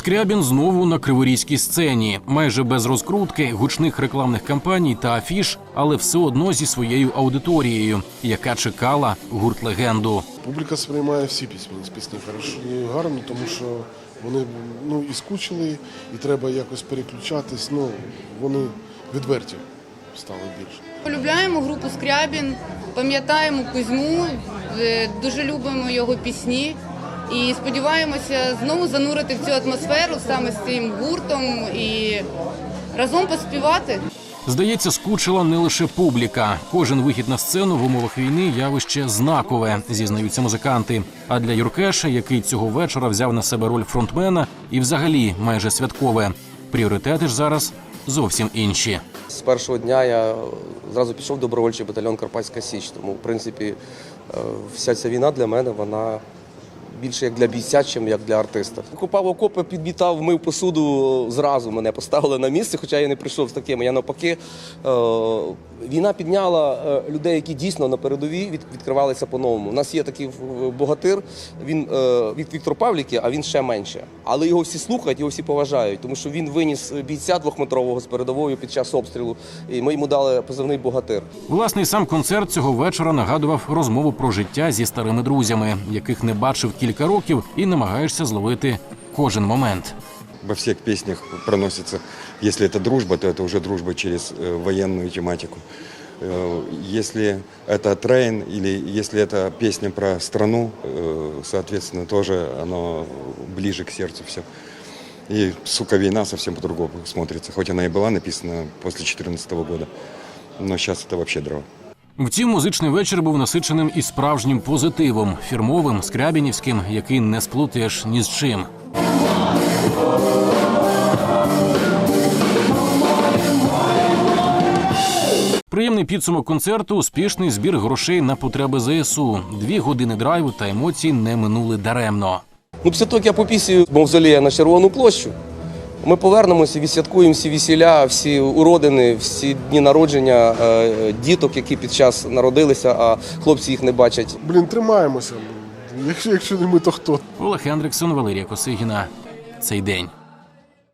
Скрябін знову на криворізькій сцені, майже без розкрутки, гучних рекламних кампаній та афіш, але все одно зі своєю аудиторією, яка чекала гурт легенду. Публіка сприймає всі пісні з пісні хорошо гарно, тому що вони ну, і скучили, і треба якось переключатись. Ну, вони відверті стали більше. Полюбляємо групу Скрябін, пам'ятаємо Кузьму, е, дуже любимо його пісні і сподіваємося знову занурити в цю атмосферу саме з цим гуртом і разом поспівати. Здається, скучила не лише публіка. Кожен вихід на сцену в умовах війни явище знакове, зізнаються музиканти. А для Юркеша, який цього вечора взяв на себе роль фронтмена, і взагалі майже святкове. Пріоритети ж зараз зовсім інші. З першого дня я зразу пішов в добровольчий батальйон Карпатська Січ. Тому, в принципі, е, вся ця війна для мене вона більше як для бійця, чим як для артиста. Купав окопи, підмітав, мив посуду зразу. Мене поставили на місце, хоча я не прийшов з таким. Я навпаки. Е, Війна підняла е, людей, які дійсно на передовій від- відкривалися по-новому. У нас є такий богатир, він е, від Віктор Павліки, а він ще менше. Але його всі слухають, його всі поважають, тому що він виніс бійця двохметрового з передовою під час обстрілу. І ми йому дали позивний богатир. Власне, сам концерт цього вечора нагадував розмову про життя зі старими друзями, яких не бачив кілька років, і намагаєшся зловити кожен момент Во всех песнях проносится, если это дружба, то это уже дружба через э, военную тематику. Э, Если это трейн или если это песня про страну, э, соответственно, тоже оно ближе к сердцу все. И, сука, война совсем по-другому смотрится. Хоть она и была написана после 2014 года, но сейчас это вообще дрова. Втім, музичний вечір був насиченим і справжнім позитивом, фірмовим, скрябінівським, який не сплутаєш ні з чим. Приємний підсумок концерту успішний збір грошей на потреби ЗСУ. Дві години драйву та емоцій не минули даремно. Ну, після того, як я попісію з мавзолея на Червону площу, ми повернемося, відсвяткуємо всі весілля, всі уродини, всі дні народження е, діток, які під час народилися, а хлопці їх не бачать. Блін, тримаємося. Якщо, якщо не ми, то хто? Олег Хендриксон, Валерія Косигіна. Цей день.